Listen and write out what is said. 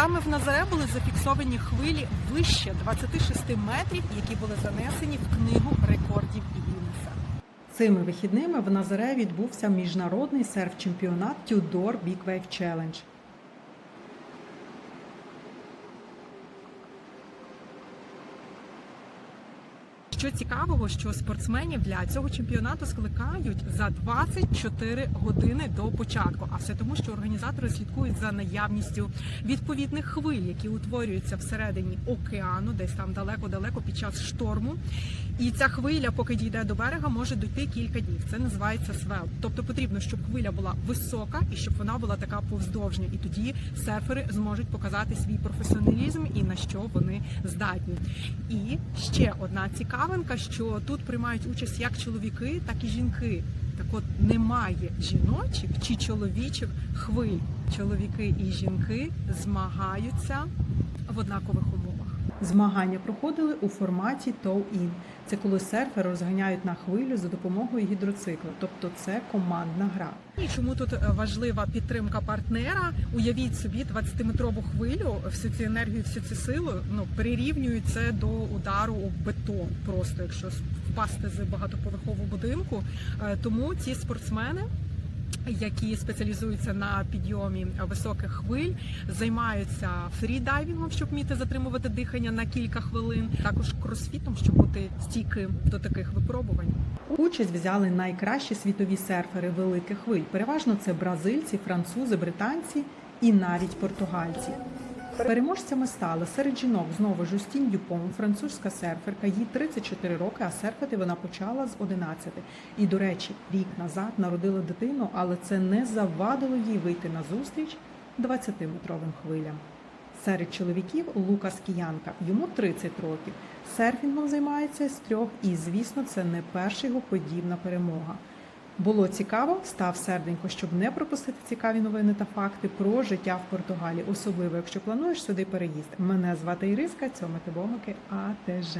Саме в Назаре були зафіксовані хвилі вище 26 метрів, які були занесені в книгу рекордів Гіннеса. Цими вихідними в Назаре відбувся міжнародний серф-чемпіонат Tudor Big Wave Challenge. Що цікавого, що спортсменів для цього чемпіонату скликають за 24 години до початку. А все тому, що організатори слідкують за наявністю відповідних хвиль, які утворюються всередині океану, десь там далеко-далеко під час шторму. І ця хвиля, поки дійде до берега, може дойти кілька днів. Це називається свел. Тобто потрібно, щоб хвиля була висока і щоб вона була така повздовжня. І тоді серфери зможуть показати свій професіоналізм і на що вони здатні. І ще одна цікавинка, що тут приймають участь як чоловіки, так і жінки. Так от немає жіночих чи чоловічих хвиль. Чоловіки і жінки змагаються в однакових умовах. Змагання проходили у форматі tow-in. Це коли серфери розганяють на хвилю за допомогою гідроцикла, тобто це командна гра. І чому тут е, важлива підтримка партнера? Уявіть собі 20-метрову хвилю, всю цю енергію, всю цю силу ну прирівнюють це до удару об бетон, просто якщо впасти з багатоповерхового будинку. Е, Тому ці спортсмени які спеціалізуються на підйомі високих хвиль, займаються фрідайвінгом, щоб вміти затримувати дихання на кілька хвилин, також кросфітом, щоб бути стійким до таких випробувань. Участь взяли найкращі світові серфери великих хвиль. Переважно це бразильці, французи, британці і навіть португальці. Переможцями стали серед жінок знову Жустін Дюпон, французька серферка. Їй 34 роки, а серфити вона почала з 11. І, до речі, рік назад народила дитину, але це не завадило їй вийти на зустріч 20-метровим хвилям. Серед чоловіків Лукас Кіянка, йому 30 років. Серфінгом займається з трьох, і звісно, це не перша його подібна перемога. Було цікаво, став серденько, щоб не пропустити цікаві новини та факти про життя в Португалії, особливо якщо плануєш сюди переїзд. Мене звати Іриска, цьому Бомики, АТЖ.